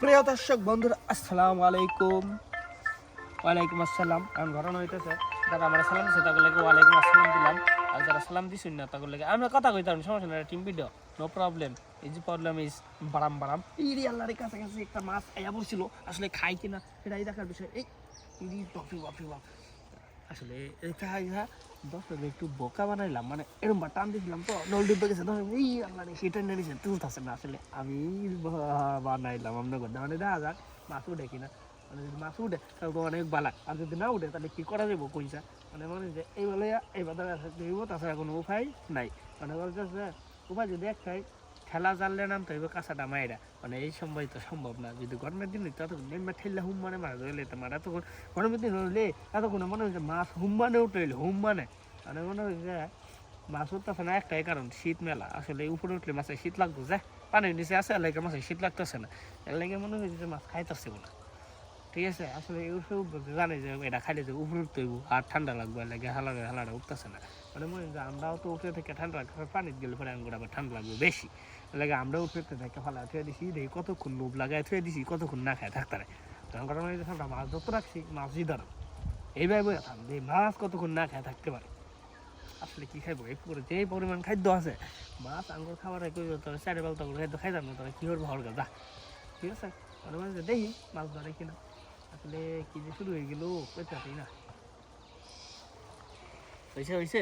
প্রিয় দর্শক বন্ধুরা, আসসালামু আলাইকুম। ওয়ালাইকুম আসসালাম। এখন ঘটনা হইতেছে, যারা আমরা সালাম দিচ্ছে তাকে লাগে ওয়ালাইকুম আসসালাম দিলাম, আর যারা সালাম দিচ্ছেন না তাকে আমরা কথা কইতাম, সমস্যা নেই টিম ভিডিও নো প্রবলেম এই যে প্রবলেম ইজ বারাম বারাম। ইরি আল্লাহর কাছাকাছি একটা মাছ আয়া পড়ছিল, আসলে খাই কিনা সেটাই দেখার বিষয়। এই, ইরি, বাপরে বাপরে বাপ আসলে এটা দশটাকে একটু বোকা বানাইলাম মানে এরকম বা টান দিয়েছিলাম তো, নল ডিব্বে গেছে দশ এই রে সেটা নিয়ে নিয়েছে তুলতেছে না, আসলে আমি বানাইলাম, আমরা করতে মানে দেখা যাক, মাছ উঠে কিনা। মানে যদি মাছ উঠে, তাহলে অনেক বালা, আর যদি না উঠে, তাহলে কি করা যাব কইসা? মানে মনে যে এই বেলা, এই বাজারে দিব তাছাড়া কোনো উপায় নাই। মানে বলতেছে, উপায় যদি একটাই ঠেলা জানলে নাম তো কাঁচাটা মায়েরা মানে এই সময় তো সম্ভব না। যদি গরমের দিন ততক্ষণ নেমা ঠেললে হুম মানে মাছ ধরলে তো মারা তখন গরমের দিন হলে এতক্ষণ মনে হচ্ছে মাছ হুম মানে উঠলে হুম মানে। মানে হয় মাছ উঠতেছে না একটাই কারণ, শীত মেলা। আসলে উপরে উঠলে মাছের শীত লাগতো যে পানির নিচে আছে লাগে মাছের শীত লাগতেছে না। এর লাগে মনে হয়েছে যে মাছ খাইতেছে না ঠিক আছে? আসলে এসব জানে যে এটা খাইলে যে উপরে উঠতে হইব, আর ঠান্ডা লাগবে লাগে হালা হালাটা উঠতেছে না। মানে মনে যে আমরাও তো উঠে থেকে ঠান্ডা লাগবে পানিতে গেলে পরে আঙ্গুর আবার ঠান্ডা লাগবে বেশি। লাগে আমরা উঠে থেকে ফালা থুয়ে দিছি দেখি কতক্ষণ লোভ লাগায় থুয়ে দিছি, কতক্ষণ না খায় থাকতে তখন ঘটনা হয়েছে আমরা মাছ ধরতে রাখছি মাছই ধরো এইভাবে বলে থাম যে মাছ কতক্ষণ না খায়, থাকতে পারে। আসলে কি খাইবো? এই পুকুরে যে পরিমাণ খাদ্য আছে, মাছ, আঙ্গুর খাবার কই তোর চারি বেলা তখন খাদ্য খাইতাম না তোরা কি করব? হর যা। ঠিক আছে? যে দেখি মাছ ধরে কিনা। আসলে কি যে শুরু হয়ে গেল পেতে না? হয়েছে হয়েছে